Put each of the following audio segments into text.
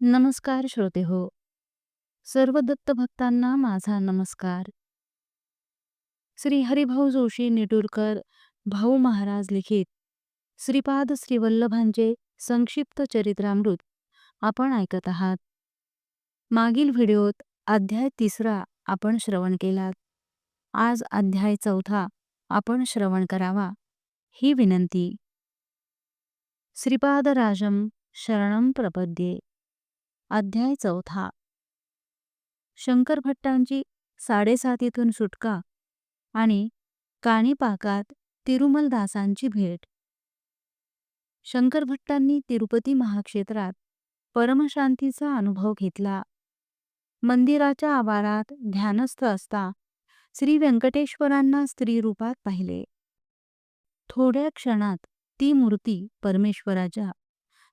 नमस्कार श्रोते हो. सर्व दत्त भक्तांना माझा नमस्कार. श्री हरिभाऊ जोशी निटूरकर भाऊ महाराज लिखित श्रीपाद श्रीवल्लभांचे संक्षिप्त चरित्रामृत आपण ऐकत आहात. मागील व्हिडिओत अध्याय तिसरा आपण श्रवण केलात. आज अध्याय चौथा आपण श्रवण करावा ही विनंती. श्रीपादराजम शरणम प्रपद्ये. अध्याय चौथा. शंकर भट्टांची साडेसातीतून सुटका आणि काणीपाकात तिरुमलदासांची भेट. शंकर भट्टांनी तिरुपती महाक्षेत्रात परमशांतीचा अनुभव घेतला. मंदिराच्या आवारात ध्यानस्थ असता श्री व्यंकटेश्वरांना स्त्री रूपात पाहिले. थोड्या क्षणात ती मूर्ती परमेश्वराच्या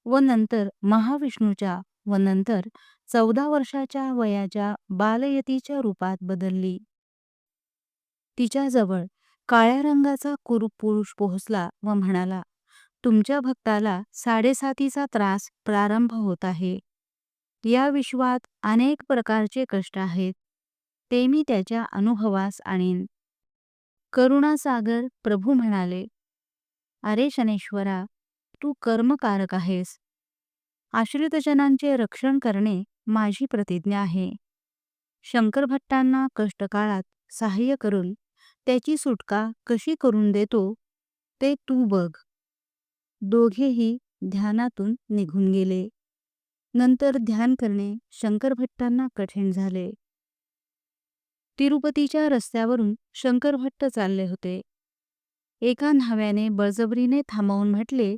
व नंतर महाविष्णूच्या व नंतर चौदा वर्षाच्या वयाच्या बालयतीच्या रूपात बदलली. तिच्याजवळ काळ्या रंगाचा कुरूप पुरुष पोहोचला व म्हणाला तुमच्या भक्ताला साडेसातीचा त्रास प्रारंभ होत आहे. या विश्वात अनेक प्रकारचे कष्ट आहेत. ते मी त्याच्या अनुभवास आणीन. करुणासागर प्रभू म्हणाले अरे शनेश्वरा तू कर्मकारक आहेस. आश्रितजनांचे रक्षण करणे माझी प्रतिज्ञा आहे. शंकरभट्टांना कष्टकाळात सहाय्य करून त्याची सुटका कशी करून देतो ते तू बघ. दोघेही ध्यानातून निघून गेले. नंतर ध्यान करणे शंकरभट्टांना कठीण झाले. तिरुपतीच्या रस्त्यावरून शंकरभट्ट चालले होते. एका न्हाव्याने बळजबरीने थांबवून म्हटले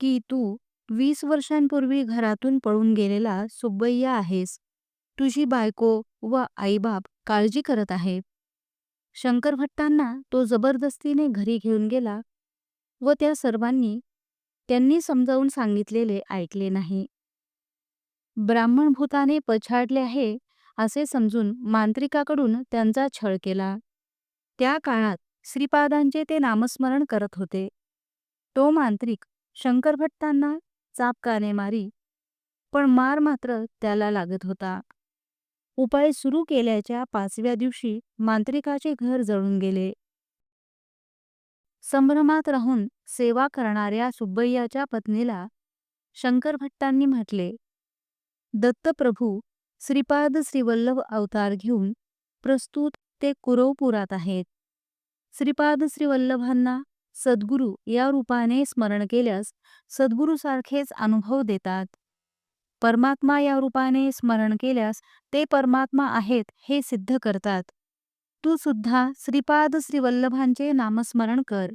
की तू वीस वर्षांपूर्वी घरातून पळून गेलेला सुब्बय्या आहेस. तुझी बायको व आईबाप काळजी करत आहे शंकरभट्टांना तो जबरदस्तीने घरी घेऊन गेला व त्या सर्वांनी त्यांनी समजावून सांगितलेले ऐकले नाही. ब्राह्मण भूताने पछाडले आहे असे समजून मांत्रिकाकडून त्यांचा छळ केला. त्या काळात श्रीपादांचे ते नामस्मरण करत होते. तो मांत्रिक शंकरभट्टांना चापकाने मारी पण मार मात्र त्याला लागत होता. उपाय सुरू केल्याच्या पाचव्या दिवशी मांत्रिकाचे घर जळून गेले. संभ्रमात राहून सेवा करणाऱ्या सुब्बय्याच्या पत्नीला शंकर भट्टांनी म्हटले दत्तप्रभू श्रीपाद श्रीवल्लभ अवतार घेऊन प्रस्तुत ते कुरवपुरात आहेत. श्रीपाद श्रीवल्लभांना सद्गुरू या रूपाने स्मरण केल्यास सद्गुरूसारखेच अनुभव देतात. परमात्मा या रूपाने स्मरण केल्यास ते परमात्मा आहेत हे सिद्ध करतात. तू सुद्धा श्रीपाद श्रीवल्लभांचे नामस्मरण कर.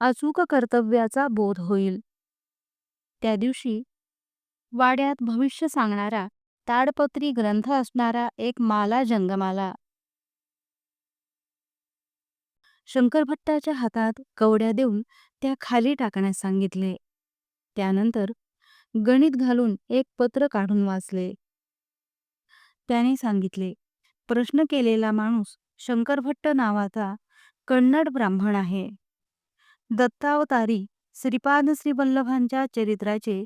अचूक कर्तव्याचा बोध होईल. त्या दिवशी वाड्यात भविष्य सांगणारा ताडपत्री ग्रंथ असणारा एक माला जंगमाला. शंकरभट्टाच्या हातात कवड्या देऊन त्या खाली टाकण्यास सांगितले. त्यानंतर गणित घालून एक पत्र काढून वाचले. त्याने सांगितले प्रश्न केलेला माणूस शंकरभट्ट नावाचा कन्नड ब्राह्मण आहे. दत्तावतारी श्रीपाद श्रीवल्लभांच्या चरित्राचे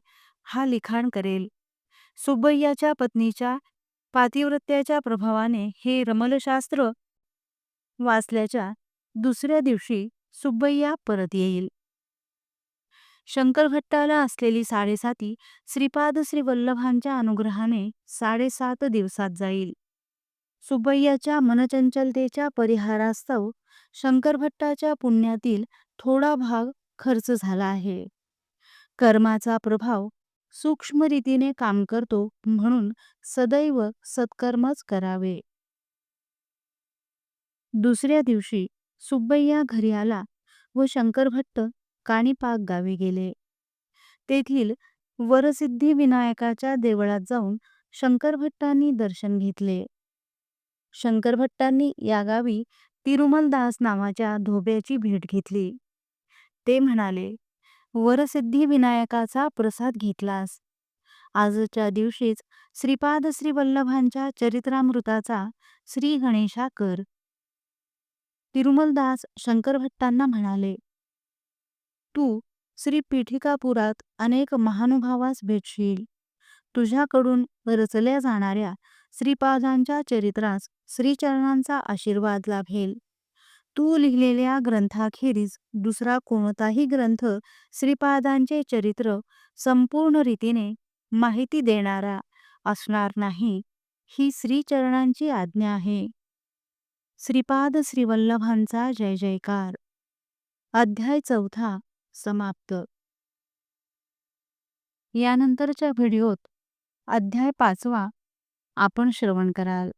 हा लिखाण करेल. सुब्बय्याच्या पत्नीच्या पातिव्रत्याच्या प्रभावाने हे रमलशास्त्र वाचल्याच्या दुसऱ्या दिवशी सुब्बैया परत येईल. शंकरघट्टाला असलेली साडेसाती श्रीपाद श्रीवल्लभांच्या अनुग्रहाने साडेसात दिवसात जाईल. सुब्बैयाच्या मनचंचलतेच्या परिहारास्तव शंकरभट्टाच्या पुण्यातील थोडा भाग खर्च झाला आहे. कर्माचा प्रभाव सूक्ष्म रीतीने काम करतो म्हणून सदैव सत्कर्मच करावे. दुसऱ्या दिवशी सुब्बैया घरी आला व शंकर भट्ट काणीपाक गावी गेले. तेथील वरसिद्धी विनायकाच्या देवळात जाऊन शंकर भट्टांनी दर्शन घेतले. शंकर भट्टांनी या गावी तिरुमलदास नावाच्या धोब्याची भेट घेतली. ते म्हणाले वरसिद्धी विनायकाचा प्रसाद घेतलास. आजच्या दिवशीच श्रीपाद श्रीवल्लभांच्या चरित्रामृताचा श्री गणेशा कर. तिरुमलदास शंकरभट्टांना म्हणाले तू श्री पीठिकापुरात अनेक महानुभावास भेटशील. तुझ्याकडून रचल्या जाणाऱ्या श्रीपादांच्या चरित्रास श्रीचरणांचा आशीर्वाद लाभेल. तू लिहिलेल्या ग्रंथाखेरीज दुसरा कोणताही ग्रंथ श्रीपादांचे चरित्र संपूर्ण रीतीने माहिती देणारा असणार नाही ही श्रीचरणांची आज्ञा आहे. श्रीपाद श्रीवल्लभांचा जय जयकार. अध्याय चौथा समाप्त. यानंतरच्या व्हिडिओत अध्याय पाचवा आपण श्रवण कराल.